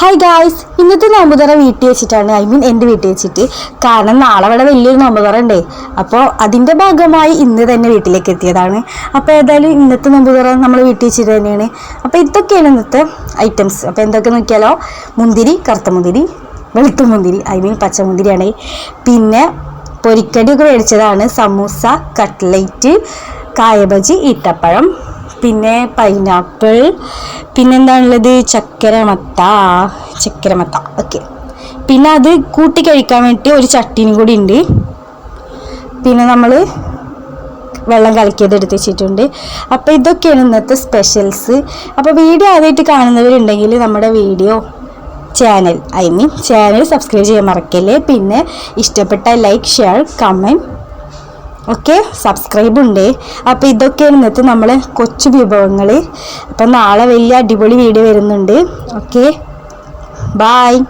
Hi guys ഇന്നത്തെ നോമ്പുതറ വീട്ടിൽ വെച്ചിട്ടാണ് ഐ മീൻ എന്റെ വീട്ടിൽ വെച്ചിട്ട്. കാരണം നാളെ ഇവിടെ വലിയൊരു നോമ്പുതറ ഉണ്ടേ. അപ്പോൾ അതിന്റെ ഭാഗമായി ഇന്ന് തന്നെ വീട്ടിലേക്ക് എത്തിയതാണ്. അപ്പോൾ ഏതായാലും ഇന്നത്തെ നോമ്പുതറ നമ്മൾ വീട്ടിൽ വെച്ചിട്ട് തന്നെയാണ്. അപ്പോൾ ഇതൊക്കെയാണ് ഇന്നത്തെ ഐറ്റംസ് അപ്പോൾ എന്തൊക്കെ നോക്കിയാലോ? മുന്തിരി കറുത്ത മുന്തിരി വെളുത്ത മുന്തിരി ഐ മീൻ പച്ചമുന്തിരിയാണ് പിന്നെ പൊരിക്കടിയൊക്കെ മേടിച്ചതാണ് സമൂസ കട്ട്ലൈറ്റ് കായബജി ഈട്ടപ്പഴം പിന്നെ പൈനാപ്പിൾ പിന്നെന്താണുള്ളത് ചക്കരമത്ത. ചക്കരമത്ത. ഓക്കെ പിന്നെ അത് കൂട്ടി കഴിക്കാൻ വേണ്ടി ഒരു ചട്ടിനും കൂടി ഉണ്ട്. പിന്നെ നമ്മൾ വെള്ളം കലക്കിയത് എടുത്ത് വെച്ചിട്ടുണ്ട്. അപ്പോൾ ഇതൊക്കെയാണ് ഇന്നത്തെ സ്പെഷ്യൽസ് അപ്പോൾ വീഡിയോ ആദ്യമായിട്ട് കാണുന്നവരുണ്ടെങ്കിൽ നമ്മുടെ video channel I mean channel subscribe ചെയ്യാൻ മറക്കല്ലേ? പിന്നെ ഇഷ്ടപ്പെട്ട like share comment okay subscribe ഉണ്ട്. അപ്പോൾ ഇതൊക്കെ ഇന്നത്തെ നമ്മൾ കൊച്ചു വിഭവങ്ങൾ അപ്പം നാളെ വലിയ അടിപൊളി വീഡിയോ വരുന്നുണ്ട്. Okay bye